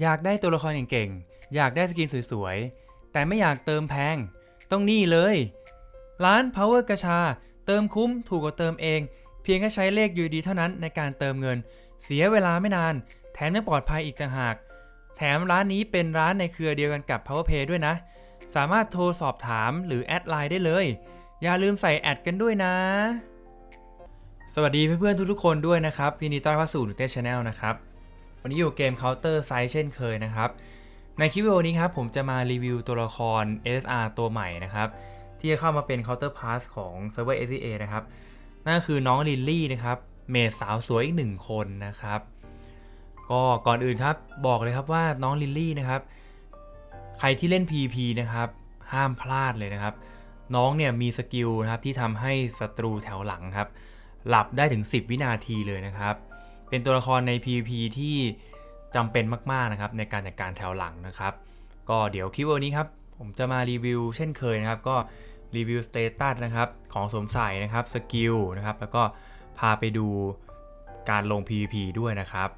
อยากได้ตัวละครเก่งๆ อยากได้สกินสวยๆ แต่ไม่อยากเติมแพง ต้องนี่เลย ร้าน Power กระชา เติมคุ้มถูกกว่าเติมเอง เพียงแค่ใช้เลข UD เท่านั้นในการเติมเงิน เสียเวลาไม่นาน แถมยังปลอดภัยอีกต่างหาก แถมร้านนี้เป็นร้านในเครือเดียวกันกับ PowerPay ด้วยนะ สามารถโทรสอบถามหรือแอดไลน์ได้เลย อย่าลืมใส่แอดกันด้วยนะ สวัสดีเพื่อนๆทุกๆคนด้วยนะครับยินดีต้อนรับสู่ n u t e Channel นะครับ วันนี้อยู่เกม Counter Side เช่นเคยนะครับ ในคลิปวิดีโอนี้ครับผมจะมารีวิวตัวละคร SR ตัวใหม่นะครับ ที่จะเข้ามาเป็น Counter Pass ของ Server SCA นะครับ นั่นก็คือน้องลิลลี่นะครับ เมดสาวสวยอีกหนึ่งคนนะครับ ก็ก่อนอื่นครับบอกเลยครับว่าน้องลิลลี่นะครับ ใครที่เล่น PP นะครับ ห้ามพลาดเลยนะครับ น้องเนี่ยมีสกิลนะครับที่ทำให้ศัตรูแถวหลังครับ หลับได้ถึง 10 วินาทีเลยนะครับ เป็นตัวละครใน PVP ที่จำเป็นมากๆนะครับในการจัดการแถวหลังนะครับ ก็เดี๋ยวคลิปวันนี้ครับ ผมจะมารีวิวเช่นเคยนะครับ ก็รีวิวสเตตัสนะครับของสวมใส่นะครับสกิลนะครับแล้วก็พาไปดูการลง PVP ด้วยนะครับ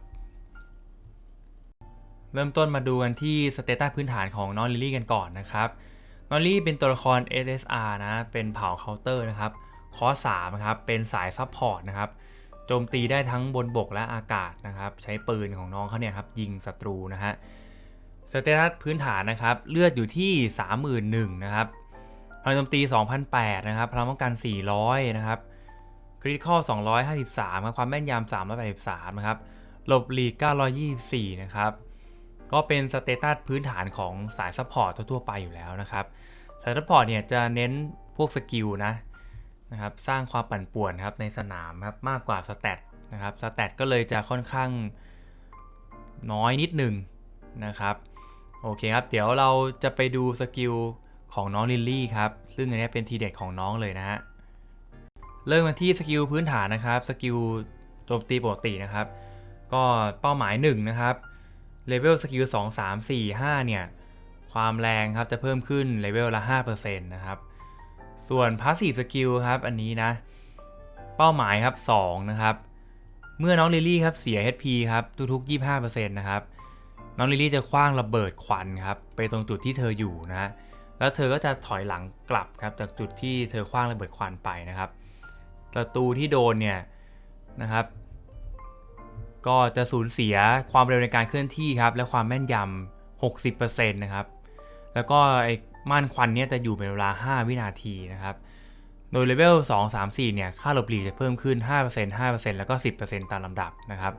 เริ่มต้นมาดูกันที่สเตตัสพื้นฐานของน้องลิลลี่กันก่อนนะครับน้องลิลลี่เป็นตัวละคร SSR นะ เป็นเผ่าเคาน์เตอร์นะครับ คอสามนะครับ เป็นสายซัพพอร์ตนะครับ โจมตีได้ทั้งบนบกและอากาศนะครับ ใช้ปืนของน้องเขาเนี่ยครับยิงศัตรูนะฮะสเตตัสพื้นฐานนะครับ เลือดอยู่ที่ 31,000นะครับพลังโจมตี 2,008นะครับพลังป้องกัน 400 นะครับคริติคอล253ครับความแม่นยำ383นะครับหลบหลีก924 นะครับ ก็เป็นสเตตัสพื้นฐานของสายซัพพอร์ตทั่วไปอยู่แล้วนะครับ สายซัพพอร์ตเนี่ยจะเน้นพวกสกิลนะ นะครับสร้างความปั่นป่วนครับในสนามครับมากกว่าสแตทนะครับสแตทก็เลยจะค่อนข้างน้อยนิดหนึ่งนะครับโอเคครับ เดี๋ยวเราจะไปดูสกิลของน้องลิลลี่ครับ ซึ่งอันนี้เป็นทีเด็ดของน้องเลยนะฮะ เริ่มกันที่สกิลพื้นฐานนะครับ สกิลโจมตีปกตินะครับ ก็เป้าหมาย1นะครับ เลเวลสกิล2 3 4 5เนี่ย ความแรงครับจะเพิ่มขึ้นเลเวลละ5%นะครับ ส่วนพาสซีฟสกิลครับ อันนี้นะ เป้าหมายครับ 2 นะครับ เมื่อน้องลิลลี่ครับเสีย HP ครับทุกๆ 25%นะครับ น้องลิลลี่จะคว้างระเบิดควันครับ ไปตรงจุดที่เธออยู่นะ แล้วเธอก็จะถอยหลังกลับครับจากจุดที่เธอคว้างระเบิดควันไปนะครับศัตรูที่โดนเนี่ยนะครับ ก็จะสูญเสียความเร็วในการเคลื่อนที่ครับ และความแม่นยำ60%นะครับ แล้วก็ไอ ม่านควันเนี้ยจะอยู่เป็นเวลา 5 วินาทีนะครับ โดยเลเวล 2 3 4 เนี่ย ค่าหลบหลีกจะเพิ่มขึ้น 5% 5%แล้วก็ 10%ตามลำดับนะครับ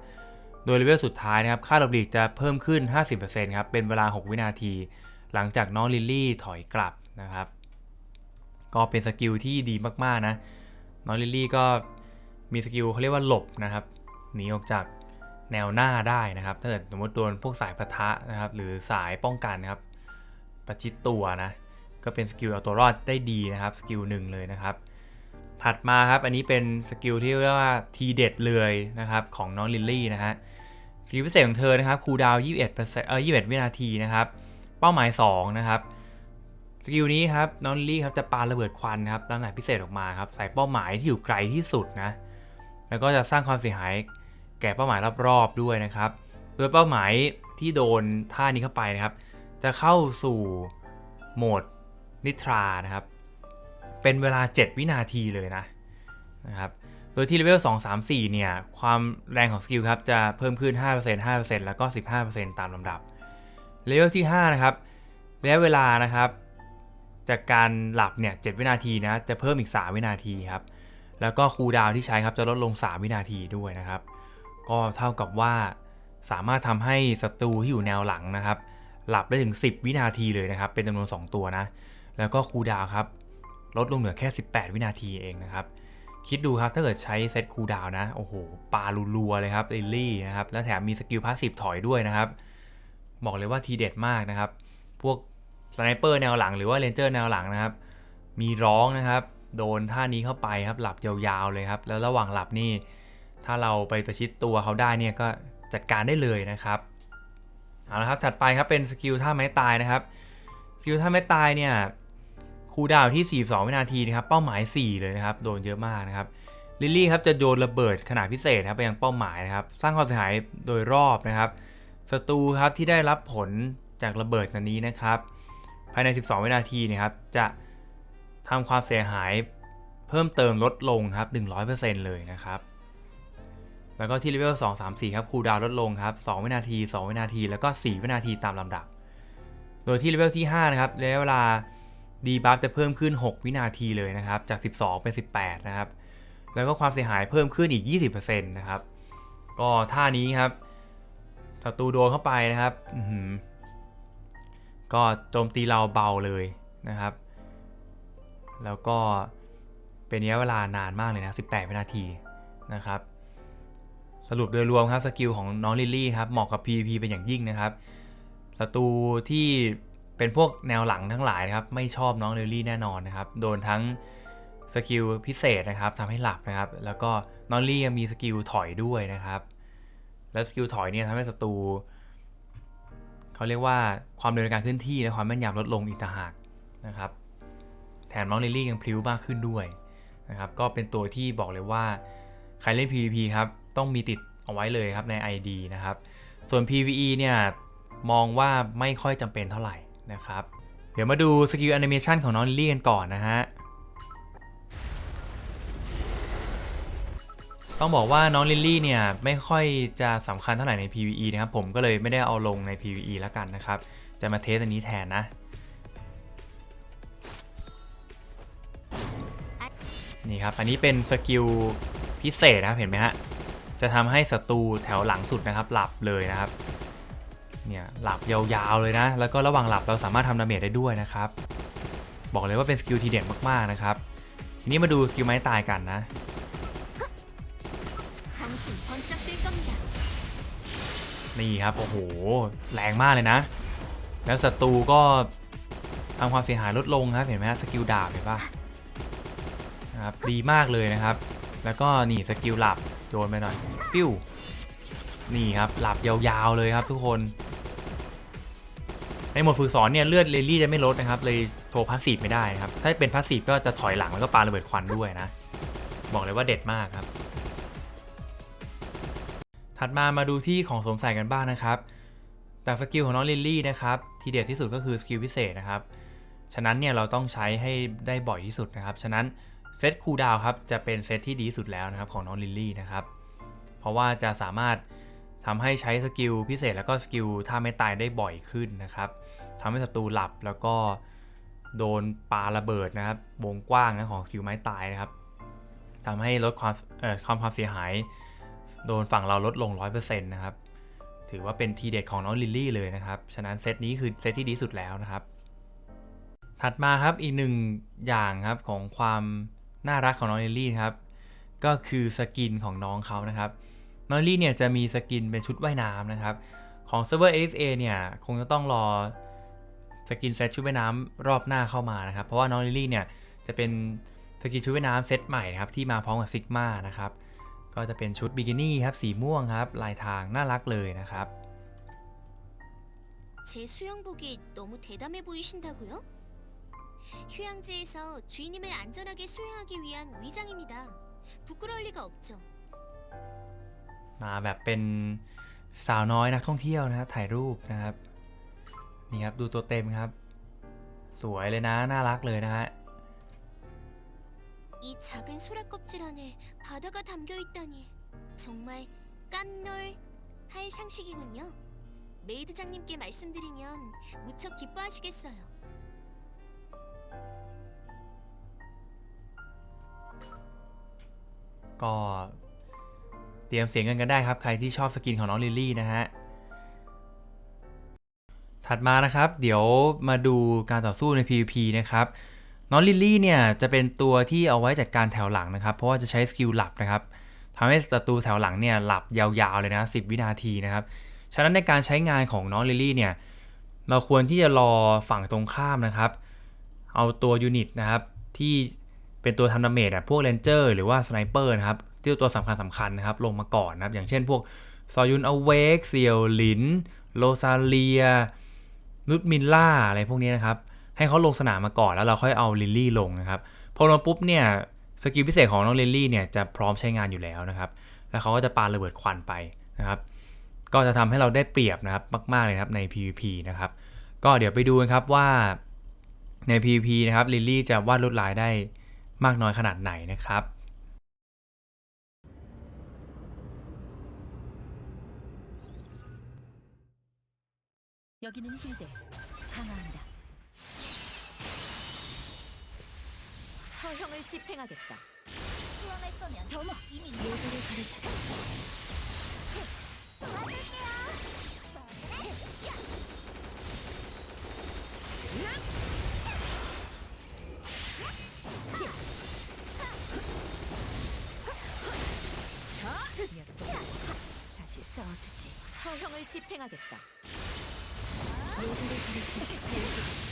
โดยเลเวลสุดท้ายนะครับ ค่าหลบหลีกจะเพิ่มขึ้น 50%ครับ เป็นเวลา 6 วินาที หลังจากน้องลิลลี่ถอยกลับนะครับ ก็เป็นสกิลที่ดีมากๆนะ น้องลิลลี่ก็มีสกิลเขาเรียกว่าหลบนะครับ หนีออกจากแนวหน้าได้นะครับ ถ้าเกิดสมมติโดนพวกสายปะทะนะครับ หรือสายป้องกันนะครับ ประชิดตัวนะ ก็เป็นสกิลเอาตัวรอดได้ดีนะครับ สกิลหนึ่งเลยนะครับ ถัดมาครับ อันนี้เป็นสกิลที่เรียกว่าทีเด็ดเลยนะครับของน้องลิลลี่นะฮะ สกิลพิเศษของเธอนะครับคูดาวน์21%เออ21 วินาทีนะครับ เป้าหมาย 2 นะครับ สกิลนี้ครับน้องลิลลี่ครับจะปาระเบิดควันครับลักษณะพิเศษออกมาครับใส่เป้าหมายที่อยู่ไกลที่สุดนะ แล้วก็จะสร้างความเสียหายแก่เป้าหมายรอบๆด้วยนะครับ โดยเป้าหมายที่โดนท่านี้เข้าไปนะครับ จะเข้าสู่โหมดนิทรานะครับ เป็นเวลา 7 วินาทีเลยนะนะครับ โดยที่เลเวล2 3 4 เนี่ย ความแรงของสกิลครับ จะเพิ่มขึ้น 5% 5%แล้วก็ 15%ตามลำดับ เลเวลที่ 5 นะครับระยะเวลานะครับ จากการหลับเนี่ย 7 วินาทีนะ จะเพิ่มอีก 3 วินาทีครับ แล้วก็คูลดาวที่ใช้ครับจะลดลง 3 วินาทีด้วยนะครับ ก็เท่ากับว่าสามารถทำให้ศัตรูที่อยู่แนวหลังนะครับ หลับได้ถึง 10 วินาทีเลยนะครับ เป็นจำนวน 2 ตัวนะ แล้วก็คูดาวครับ ลดลงเหลือแค่ 18 วินาทีเองนะครับ คิดดูครับ ถ้าเกิดใช้เซตคูดาวน์นะ โอ้โห ปาลัวๆเลยครับลิลลี่นะครับ แล้วแถมมีสกิลพาสซีฟถอยด้วยนะครับ บอกเลยว่าทีเด็ดมากนะครับ พวกสไนเปอร์แนวหลังหรือว่าเลนเจอร์แนวหลังนะครับ มีร้องนะครับ โดนท่านี้เข้าไปครับ หลับยาวๆเลยครับ แล้วระหว่างหลับนี่ ถ้าเราไปประชิดตัวเขาได้เนี่ยก็จัดการได้เลยนะครับ เอาละครับถัดไปครับเป็นสกิลท่าไม้ตายนะครับสกิลท่าไม้ตายเนี่ยคูดาวที่ 42 วินาทีนะครับเป้าหมาย 4 เลยนะครับโดนเยอะมากนะครับลิลลี่ครับจะโยนระเบิดขนาดพิเศษครับไปยังเป้าหมายนะครับสร้างความเสียหายโดยรอบนะครับศัตรูครับที่ได้รับผลจากระเบิดนันนี้นะครับ ภายใน 12 วินาทีนะครับจะทำความเสียหายเพิ่มเติมลดลงครับ 100%เลยนะครับ แล้วก็ที่เลเวล2 3 4 ครับคูลดาวลดลงครับ 2 วินาที 2 วินาที แล้วก็ 4 วินาทีตามลำดับ โดยที่เลเวลที่ 5 นะครับระยะเวลาดีบัฟจะเพิ่มขึ้น 6 วินาทีเลยนะครับ จาก 12 เป็น 18 นะครับ แล้วก็ความเสียหายเพิ่มขึ้นอีก 20%นะครับ ก็ท่านี้ครับศัตรูโดนเข้าไปนะครับก็โจมตีเราเบาเลยนะครับ แล้วก็เป็นระยะเวลานานมากเลยนะ 18 วินาทีนะครับ สรุปโดยรวมครับสกิลของน้องลิลลี่ครับเหมาะกับ PVP เป็นอย่างยิ่งนะครับศัตรูที่เป็นพวกแนวหลังทั้งหลายนะครับไม่ชอบน้องลิลลี่แน่นอนนะครับโดนทั้งสกิลพิเศษนะครับทำให้หลับนะครับ แล้วก็น้องลิลลี่ยังมีสกิลถอยด้วยนะครับ และสกิลถอยเนี่ยทำให้ศัตรูเขาเรียกว่าความเร็วในการเคลื่อนที่และความแม่นยำลดลงอีกต่างหากนะครับ แถมน้องลิลลี่ยังพลิ้วมากขึ้นด้วยนะครับ ก็เป็นตัวที่บอกเลยว่าใครเล่น PVP ครับ ต้องมีติดเอาไว้เลยครับใน ID นะครับ ส่วน PVE เนี่ยมองว่าไม่ค่อยจำเป็นเท่าไหร่นะครับ เดี๋ยวมาดูสกิลแอนิเมชันของน้องลิลลี่กันก่อนนะฮะ ต้องบอกว่าน้องลิลลี่เนี่ยไม่ค่อยจะสำคัญเท่าไหร่ใน PVE นะครับ ผมก็เลยไม่ได้เอาลงใน PVE แล้วกันนะครับ จะมาเทสอันนี้แทนนะ นี่ครับ อันนี้เป็นสกิลพิเศษนะครับ เห็นไหมฮะ จะทำให้ศัตรูแถวหลังสุดนะครับ หลับเลยนะครับ เนี่ยหลับยาวๆเลยนะ แล้วก็ระหว่างหลับเราสามารถทำดาเมจได้ด้วยนะครับ บอกเลยว่าเป็นสกิลทีเด็ดมากๆนะครับทีนี้มาดูสกิลไม้ตายกันนะนี่ครับโอ้โหแรงมากเลยนะ แล้วศัตรูก็ทำความเสียหายลดลงครับเห็นไหมฮะสกิลดาบเห็นปะครับดีมากเลยนะครับ แล้วก็นี่สกิลหลับ โยนไปหน่อย ปิ้ว นี่ครับ หลับยาวๆเลยครับทุกคน ในหมดฝึกสอนเนี่ยเลือดเลลี่จะไม่ลดนะครับ เลยโทรพาสซีฟไม่ได้นะครับ ถ้าเป็นพาสซีฟก็จะถอยหลังแล้วก็ปาระเบิดควันด้วยนะ บอกเลยว่าเด็ดมากครับ ถัดมามาดูที่ของสวมใส่กันบ้างนะครับจากสกิลของน้องลิลลี่นะครับที่เด็ดที่สุดก็คือสกิลพิเศษนะครับ ฉะนั้นเนี่ยเราต้องใช้ให้ได้บ่อยที่สุดนะครับ ฉะนั้น เซตคูลดาวครับจะเป็นเซตที่ดีสุดแล้วนะครับของน้องลิลลี่นะครับ เพราะว่าจะสามารถทำให้ใช้สกิลพิเศษแล้วก็สกิลท่าไม่ตายได้บ่อยขึ้นนะครับทำให้ศัตรูหลับแล้วก็โดนปาระเบิดนะครับ วงกว้างนะของสกิลไม้ตายนะครับทำให้ลดความเอ่อความความเสียหาย โดนฝั่งเราลดลง 100%นะครับ ถือว่าเป็นทีเด็ดของน้องลิลลี่เลยนะครับ ฉะนั้นเซตนี้คือเซตที่ดีสุดแล้วนะครับ ถัดมาครับอีกหนึ่งอย่างครับของความ น่ารักของน้องลิลลี่นะครับ ก็คือสกินของน้องเขานะครับ น้องลิลลี่เนี่ยจะมีสกินเป็นชุดว่ายน้ำนะครับ ของเซิร์ฟเวอร์ AXA เนี่ยคงจะต้องรอสกินเซตชุดว่ายน้ำรอบหน้าเข้ามานะครับ เพราะว่าน้องลิลลี่เนี่ยจะเป็นสกินชุดว่ายน้ำเซตใหม่นะครับที่มาพร้อมกับซิกมานะครับ ก็จะเป็นชุดบิกินี่ครับสีม่วงครับ ลายทางน่ารักเลยนะครับ 제 수영복이 너무 대담해 보이신다고요? 휴양지에서 주인님을 안전하게 수영하기 위한 위장입니다. 부끄러울 리가 없죠. มาแบบเป็นสาวน้อยนักท่องเที่ยวนะครับถ่ายรูปนะครับ นี่ครับดูตัวเต็มครับ สวยเลยนะ น่ารักเลยนะฮะ 이 작은 소라 껍질 안에 바다가 담겨 있다니 정말 깜놀 할 상식이군요. 메이드장님께 말씀드리면 무척 기뻐하시겠어요. ก็เตรียมเสียงกันกันได้ครับ ใครที่ชอบสกินของน้องลิลลี่นะฮะ ถัดมานะครับ เดี๋ยวมาดูการต่อสู้ใน PVP นะครับน้องลิลลี่เนี่ยจะเป็นตัวที่เอาไว้จัดการแถวหลังนะครับ เพราะว่าจะใช้สกิลหลับนะครับทำให้ศัตรูแถวหลังเนี่ยหลับยาวๆเลยนะ 10 วินาทีนะครับ ฉะนั้นในการใช้งานของน้องลิลลี่เนี่ยเราควรที่จะรอฝั่งตรงข้ามนะครับ เอาตัวยูนิตนะครับที่ เป็นตัวทำดาเมจอะพวกเรนเจอร์หรือว่าสไนเปอร์นะครับ ที่ตัวสำคัญสำคัญนะครับลงมาก่อนนะครับ อย่างเช่นพวกซอยุนอเวกเซียวหลินโลซาเลียนุตมิลล่าอะไรพวกนี้นะครับ ให้เขาลงสนามมาก่อนแล้วเราค่อยเอาลิลลี่ลงนะครับ พอลงปุ๊บเนี่ยสกิลพิเศษของน้องลิลลี่เนี่ยจะพร้อมใช้งานอยู่แล้วนะครับ แล้วเขาก็จะปาระเบิดควันไปนะครับ ก็จะทำให้เราได้เปรียบนะครับมาก ๆเลยครับใน PVP นะครับ ก็เดี๋ยวไปดูกันครับว่าใน PVP นะครับลิลลี่จะวาดลวดลายได้ มากน้อยขนาดไหนนะครับ 여기는 힐대 강화한다. 처형을 집행하겠다. 투항할 거면 전화! 이미 예절을 가르쳐. 다 집행하겠다. 아!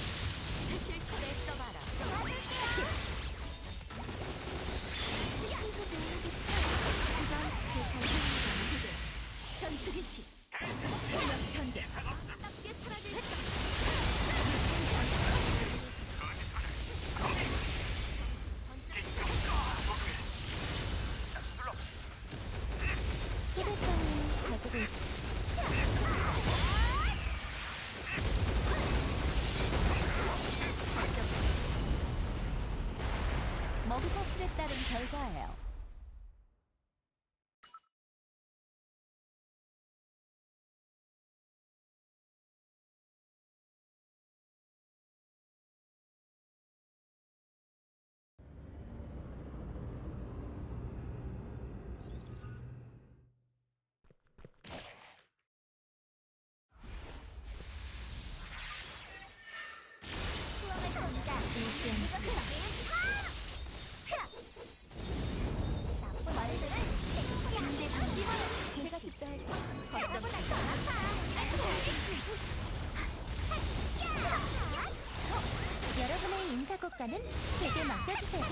국가는 제게 맡겨주세요.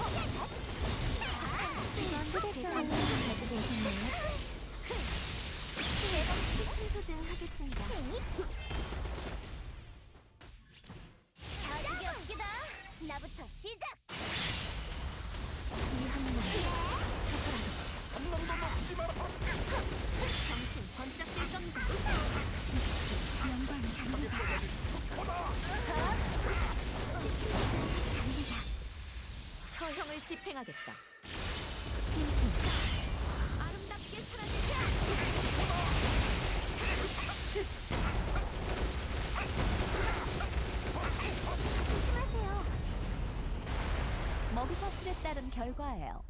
이건 초대장을 가지고 오셨네요. 내가 친소등 하겠습니다. 집행하겠다. 아름답게 사라지자. 조심하세요. 먹이사슬에 따른 결과예요.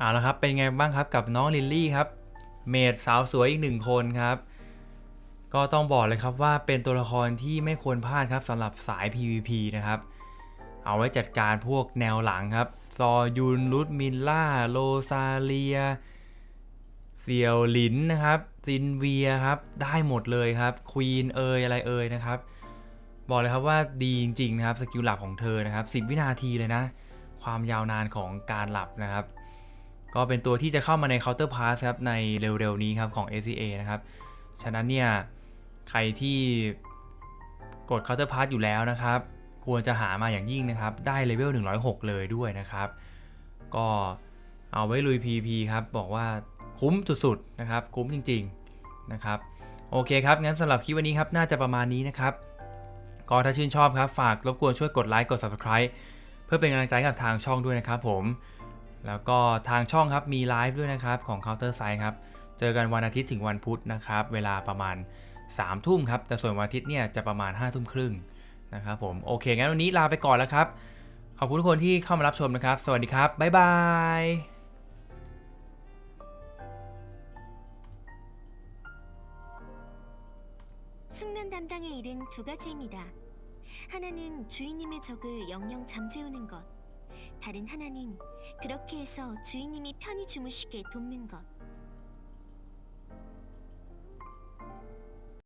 เอาละครับเป็นไงบ้างครับกับน้องลิลลี่ครับ เมดสาวสวยอีกหนึ่งคนครับ ก็ต้องบอกเลยครับว่าเป็นตัวละครที่ไม่ควรพลาดครับสำหรับสาย PVP นะครับ เอาไว้จัดการพวกแนวหลังครับซอยุนลุดมินล่า โลซาเลียเซียวหลินนะครับซินเวียครับ ได้หมดเลยครับควีนเอยอะไรเอยนะครับ บอกเลยครับว่าดีจริงๆนะครับสกิลหลับของเธอนะครับ 10 วินาทีเลยนะ ความยาวนานของการหลับนะครับ ก็เป็นตัวที่จะเข้ามาใน Counter Pass ครับในเร็วๆนี้ครับของ ACA นะครับ ฉะนั้นเนี่ยใครที่กด Counter Pass อยู่แล้วนะครับ ควรจะหามาอย่างยิ่งนะครับ ได้เลเวล 106 เลยด้วยนะครับ ก็เอาไว้ลุย PVP ครับ บอกว่าคุ้มสุดๆนะครับ คุ้มจริงๆนะครับ โอเคครับ งั้นสำหรับคลิปวันนี้ครับ น่าจะประมาณนี้นะครับ ก็ถ้าชื่นชอบครับ ฝากรบกวนช่วยกดไลค์ กด Subscribe เพื่อเป็นกำลังใจกับทางช่องด้วยนะครับผม แล้วก็ทางช่องครับมีไลฟ์ด้วยนะครับของ Counter Strike ครับ เจอกันวันอาทิตย์ถึงวันพุธนะครับ เวลาประมาณ 3 ทุ่มครับ แต่ส่วนวันอาทิตย์เนี่ยจะประมาณ 5 ทุ่มครึ่งนะครับผม โอเค งั้นวันนี้ลาไปก่อนแล้วครับ ขอบคุณทุกคนที่เข้ามารับชมนะครับ สวัสดีครับ บ๊ายบาย숙면담당의일은두가지입니다하나는주인님의적을영영잠재우는것 다른 하나는 그렇게 해서 주인님이 편히 주무시게 돕는 것.